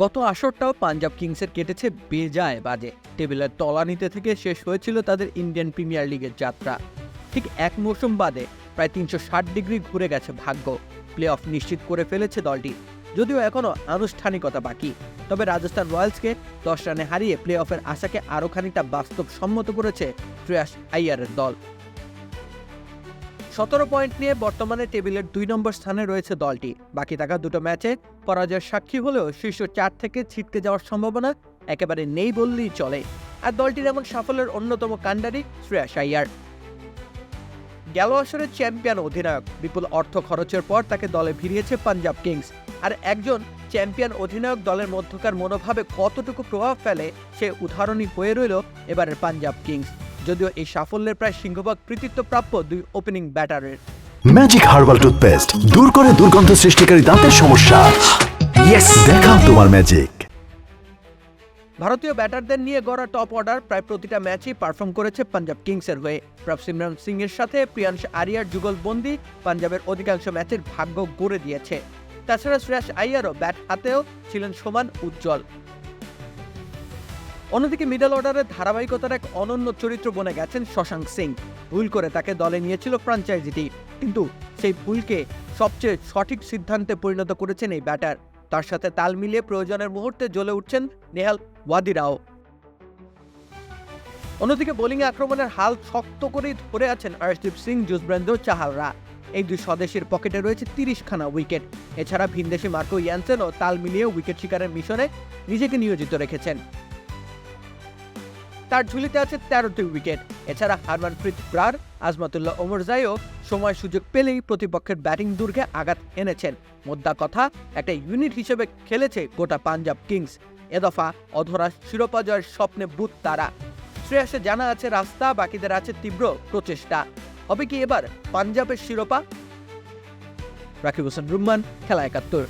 গত আসরটাও পাঞ্জাব কিংসের কেটেছে বেজায় বাজে। টেবিলের তলানিতে থেকে শেষ হয়েছিল তাদের ইন্ডিয়ান প্রিমিয়ার লিগের যাত্রা। ঠিক এক মৌসুম বাদে প্রায় তিনশো ষাট ডিগ্রি ঘুরে গেছে ভাগ্য। প্লে অফ নিশ্চিত করে ফেলেছে দলটি। যদিও এখনও আনুষ্ঠানিকতা বাকি। তবে রাজস্থান রয়্যালসকে দশ রানে হারিয়ে প্লে অফের আশাকে আরও খানিকটা বাস্তবসম্মত করেছে শ্রেয়াস আইয়ারের দল। সতেরো পয়েন্ট নিয়ে বর্তমানে টেবিলের দুই নম্বর স্থানে রয়েছে দলটি। বাকি থাকা দুটো ম্যাচে পরাজয়ের সাক্ষী হলেও শীর্ষ চার থেকে ছিটকে যাওয়ার সম্ভাবনা একেবারে নেই বললেই চলে। আর দলটির এমন সাফল্যের অন্যতম কাণ্ডারি শ্রেয়াস আইয়ার গেল আসরের চ্যাম্পিয়ন অধিনায়ক বিপুল অর্থ খরচের পর তাকে দলে ভিড়িয়েছে পাঞ্জাব কিংস। আর একজন চ্যাম্পিয়ন অধিনায়ক দলের মধ্যকার মনোভাবে কতটুকু প্রভাব ফেলে সে উদাহরণই হয়ে রইল এবারের পাঞ্জাব কিংস। যদিও এই সাফল্যের প্রায় সিংহভাগ কৃতিত্ব প্রাপ্য দুই ওপেনিং ব্যাটারের ম্যাজিক হার্বাল টুথপেস্ট দূর করে দুর্গন্ধ সৃষ্টিকারী দাঁতের সমস্যা। ইয়েস দেখাও তোমার ম্যাজিক ভারতীয় ব্যাটারদের নিয়ে গড়া টপ অর্ডার প্রায় প্রতিটা ম্যাচেই পারফর্ম করেছে পাঞ্জাব কিংসের হয়ে। প্রভসিমরন সিং এর সাথে প্রিয়াংশ আরিয়ার যুগলবন্দি পাঞ্জাবের অধিকাংশ ম্যাচের ভাগ্য গড়ে দিয়েছে। তাছাড়া শ্রেয়াস আইয়ারও ব্যাট হাতেও ছিলেন সমান উজ্জ্বল। অন্যদিকে মিডল অর্ডারের ধারাবাহিকতার এক অনন্য চরিত্র বনে গেছেন শশাঙ্ক সিং। ভুল করে তাকে দলে নিয়েছিল ফ্রাঞ্চাইজিটি। কিন্তু সেই ভুলকে সবচেয়ে সঠিক সিদ্ধান্তে পরিণত করেছেন এই ব্যাটার। তার সাথে তাল মিলিয়ে প্রয়োজনের মুহূর্তে জ্বলে উঠছেন নেহাল ওয়াদিরাও। অন্যদিকে বোলিং আক্রমণের হাল শক্ত করেই ধরে আছেন অর্শদীপ সিং, যুজবেন্দ্র চাহালরা। এই দুই স্বদেশের পকেটে রয়েছে তিরিশখানা উইকেট। এছাড়া ভিনদেশি মার্কো ইয়ানসেনও তাল মিলিয়ে উইকেট শিকারের মিশনে নিজেকে নিয়োজিত রেখেছেন। তার ঝুলিতে আছে তেরোটি উইকেট। এছাড়া হারমানপ্রীত ব্রার, আজমাতুল্লাহ ওমরজাইও সময় সুযোগ পেলেই প্রতিপক্ষের ব্যাটিং দুর্গে আঘাত এনেছেন। মোদ্দা কথা, একটা ইউনিট হিসেবে খেলেছে গোটা পাঞ্জাব কিংস। এ দফা অধরা শিরোপা জয়ের স্বপ্নে বুত তারা। শ্রেয়াসে জানা আছে রাস্তা, বাকিদের আছে তীব্র প্রচেষ্টা। হবে কি এবার পাঞ্জাবের শিরোপা? রাকিব হোসেন রুম্মান, খেলা একাত্তর।